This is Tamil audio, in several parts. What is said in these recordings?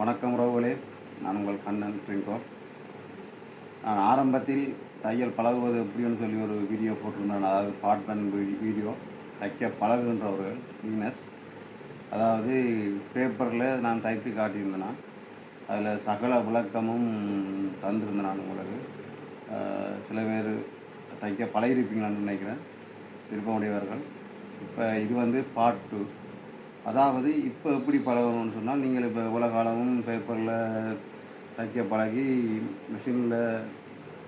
வணக்கம் உறவுகளே. நான் உங்கள் கண்ணன் பிரிங்கோ நான் ஆரம்பத்தில் தையல் பழகுவது எப்படின்னு சொல்லி ஒரு வீடியோ போட்டிருந்தேன். அதாவது பார்ட்டன் வீடியோ தைக்க பழகுகின்றவர்கள் வீனஸ். அதாவது பேப்பரில் நான் தைத்து காட்டியிருந்தேன் அதில் சகல விளக்கமும் தந்திருந்தேன் நான் உங்களுக்கு. சில பேர் தைக்க பழகிருப்பீங்களான்னு நினைக்கிறேன். விருப்பமுடையவர்கள். இப்போ இது வந்து பார்ட் டூ அதாவது இப்போ எப்படி பழகணும்னு சொன்னால் நீங்கள் இப்போ உலக அளவும் பேப்பரில் தைக்க பழகி மிஷினில்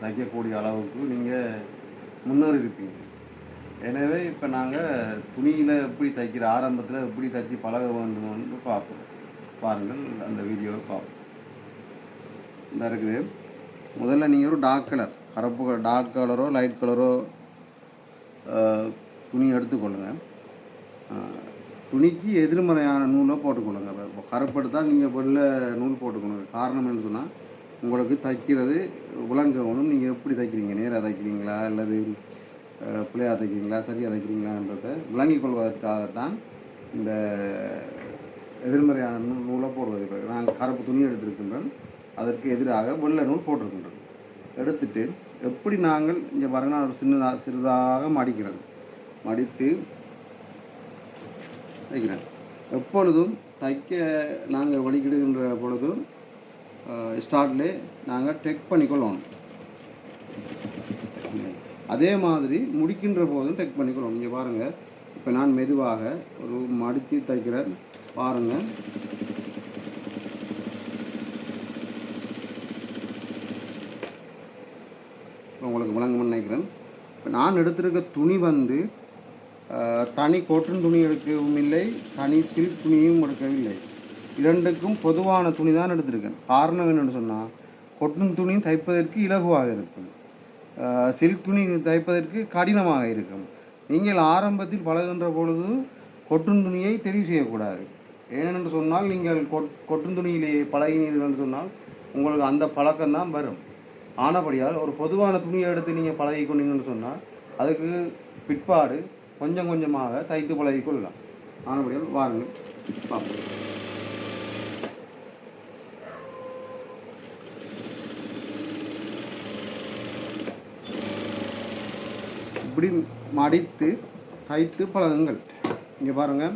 தைக்கக்கூடிய அளவுக்கு நீங்கள் முன்னேறி இருப்பீங்க. எனவே இப்போ நாங்கள் துணியில் எப்படி தைக்கிற ஆரம்பத்தில் எப்படி தைச்சி பழக வேண்டும்னு பார்ப்போம். பாருங்கள் அந்த வீடியோவை பார்ப்போம். இந்த இருக்குது. முதல்ல நீங்கள் ஒரு டார்க் கலர் கருப்பு டார்க் கலரோ லைட் கலரோ துணி எடுத்துக்கொள்ளுங்கள் துணிக்கு எதிர்மறையான நூலை போட்டுக்கொள்ளுங்க. இப்போ கருப்பட்டு தான் நீங்கள் வெளில நூல் போட்டுக்கணும் காரணம் என்ன சொன்னால் உங்களுக்கு தைக்கிறது விளங்கணும் நீங்கள் எப்படி தைக்கிறீங்க? நேராக தைக்கிறீங்களா? அல்லது பிள்ளையாக தைக்கிறீங்களா? சரியாக தைக்கிறீங்களான்றதை விளங்கிக் கொள்வதற்காகத்தான் இந்த எதிர்மறையான நூ நூலை போடுவது. இப்போ நாங்கள் கருப்பு துணி எடுத்திருக்கின்றோம் அதற்கு எதிராக வெள்ளை நூல் போட்டிருக்கின்றோம் எடுத்துட்டு எப்படி நாங்கள் இங்கே பாருங்கன்னா ஒரு சின்னதாக சிறிதாக மடிக்கிறோம்? மடித்து தைக்கிறேன் எப்பொழுதும் தைக்க நாங்கள் வடிக்கிடுகின்ற பொழுதும் ஸ்டார்ட்லே நாங்கள் டெக் பண்ணிக்கொள்ளணும் அதே மாதிரி முடிக்கின்ற போதும் டெக் பண்ணிக்கொள்ளணும் இங்கே பாருங்கள் இப்போ நான் மெதுவாக ஒரு மடித்து தைக்கிறேன். பாருங்கள் உங்களுக்கு விளங்கும்னு நினைக்கிறேன். இப்போ நான் எடுத்திருக்க துணி வந்து தனி கொட்டன் துணி எடுக்கவும் இல்லை தனி சில்க் துணியும் எடுக்கவில்லை. இரண்டுக்கும் பொதுவான துணி தான் எடுத்திருக்கேன். காரணம் என்னென்னு சொன்னால் கொட்டன் துணி தைப்பதற்கு இலகுவாக இருக்கும். சில்க் துணி தைப்பதற்கு கடினமாக இருக்கும். நீங்கள் ஆரம்பத்தில் பழகுகின்ற பொழுது கொட்டன் துணியை தெரிவு செய்யக்கூடாது. ஏனென்று சொன்னால் நீங்கள் கொட் கொட்டன் துணியிலேயே பழகினீர்கள் என்று சொன்னால் உங்களுக்கு அந்த பழக்கம்தான் வரும். ஆனபடியால் ஒரு பொதுவான துணியை எடுத்து நீங்கள் பழகி கொண்டீங்கன்னு சொன்னால் அதுக்கு பிற்பாடு கொஞ்சம் கொஞ்சமாக தைத்து பழகி கொள்ளலாம் ஆனபடியால் வாருங்கள் பார்ப்போம். இப்படி மடித்து தைத்து பழகுங்கள். இங்கே பாருங்கள்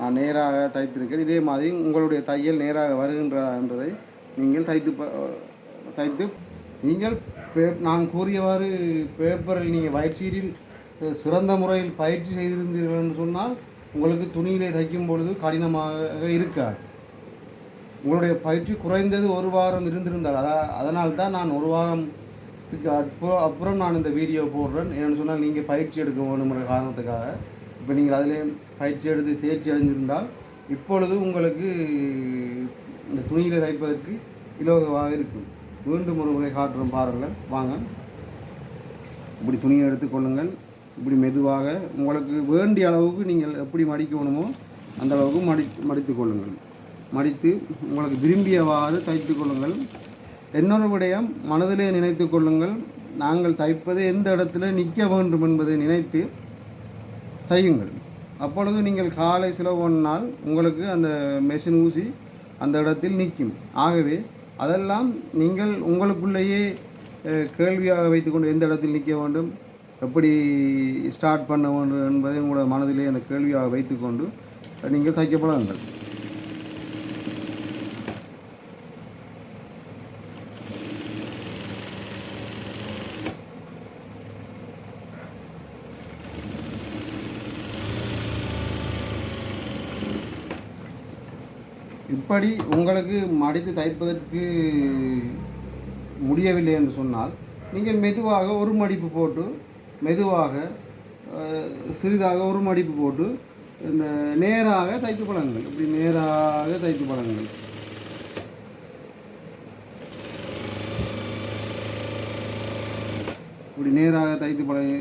நான் நேராக தைத்திருக்கேன். இதே மாதிரி உங்களுடைய தையல் நேராக வருகின்றதை நீங்கள் தைத்து ப- தைத்து நீங்கள் பே நான் கூறியவாறு பேப்பரில் நீங்கள் வயிற்சீரில் சிறந்த முறையில் பயிற்சி செய்திருந்தீர்கள் என்று சொன்னால் உங்களுக்கு துணியிலே தைக்கும் பொழுது கடினமாக இருக்காது. உங்களுடைய பயிற்சி குறைந்தது ஒரு வாரம் இருந்திருந்தால் அதா அதனால் தான் நான் ஒரு வாரம் அப்புறம் அப்புறம் நான் இந்த வீடியோ போடுறேன். ஏன்னு சொன்னால் நீங்கள் பயிற்சி எடுக்க வேணுங்கிற காரணத்துக்காக. இப்போ நீங்கள் அதிலே பயிற்சி எடுத்து தேர்ச்சி அடைஞ்சிருந்தால் இப்பொழுது உங்களுக்கு இந்த துணியில் தைப்பதற்கு இலகுவாக இருக்கும். மீண்டும் ஒரு முறை காட்டுறோம் பாருங்கள். வாங்க. இப்படி துணியை எடுத்துக்கொள்ளுங்கள் இப்படி மெதுவாக உங்களுக்கு வேண்டிய அளவுக்கு நீங்கள் எப்படி மடிக்கணுமோ அந்த அளவுக்கு மடி மடித்து கொள்ளுங்கள். மடித்து உங்களுக்கு விரும்பியவாறு தைத்து கொள்ளுங்கள். இன்னொரு விடயம் மனதிலே நினைத்து கொள்ளுங்கள். நாங்கள் தைப்பது எந்த இடத்துல நிற்க வேண்டும் என்பதை நினைத்து தையுங்கள். அப்பொழுது நீங்கள் காலை செலவு உங்களுக்கு அந்த மெஷின் ஊசி அந்த இடத்தில் நிற்கும். ஆகவே அதெல்லாம் நீங்கள் உங்களுக்குள்ளேயே கேள்வியாக வைத்துக்கொண்டு எந்த இடத்தில் நிற்க வேண்டும்? எப்படி ஸ்டார்ட் பண்ண வேண்டும் என்பதை உங்களோட மனதிலே அந்த கேள்வியாக வைத்துக்கொண்டு நீங்கள் தைக்க இப்படி உங்களுக்கு மடித்து தைப்பதற்கு முடியவில்லை என்று சொன்னால் நீங்கள் மெதுவாக ஒரு மடிப்பு போட்டு மெதுவாக சிறிதாக ஒரு மடிப்பு போட்டு இந்த நேராக தைத்து பழங்கள் இப்படி நேராக தைத்து பழங்கள் இப்படி நேராக தைத்து பழகி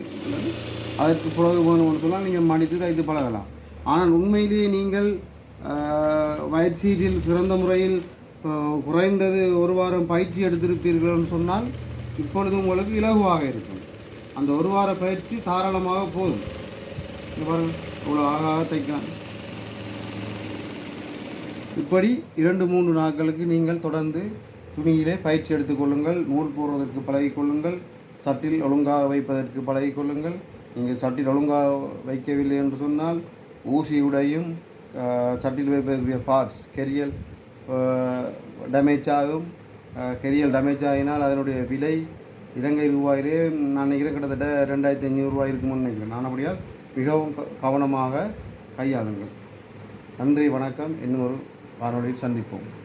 அதற்கு பிறகு வேணும்னு சொன்னால் நீங்கள் மடித்து தைத்து பழகலாம். ஆனால் உண்மையிலேயே நீங்கள் ஒயிட் சிறந்த முறையில் குறைந்தது ஒரு வாரம் பயிற்சி எடுத்திருப்பீர்கள்னு சொன்னால் இப்பொழுது உங்களுக்கு இலகுவாக இருக்கும். அந்த ஒரு வார பயிற்சி தாராளமாக போதும். இங்க பாருங்க இவ்வளோ அழகாக தைக்கலாம் இப்படி இரண்டு மூன்று நாட்களுக்கு நீங்கள் தொடர்ந்து துணியிலே பயிற்சி எடுத்துக்கொள்ளுங்கள் நூல் போடுவதற்கு பழகிக்கொள்ளுங்கள் சட்டில் ஒழுங்காக வைப்பதற்கு பழகிக்கொள்ளுங்கள் நீங்கள் சட்டில் ஒழுங்காக வைக்கவில்லை என்று சொன்னால் ஊசியுடையும் சட்டில் வைப்பதற்குரிய பார்ட்ஸ் கெரியல் டேமேஜ் ஆகும். கெரியல் டேமேஜ் ஆகினால் அதனுடைய விலை இலங்கை ரூபாயிலே நான் நினைக்கிறேன் கிட்டத்தட்ட ரெண்டாயிரத்தி ஐநூறு ரூபாய் நினைக்கிறேன். நான் அப்படியால் மிகவும் க- கவனமாக கையாளுங்கள். நன்றி வணக்கம். இன்னொரு ஒரு சந்திப்போம்.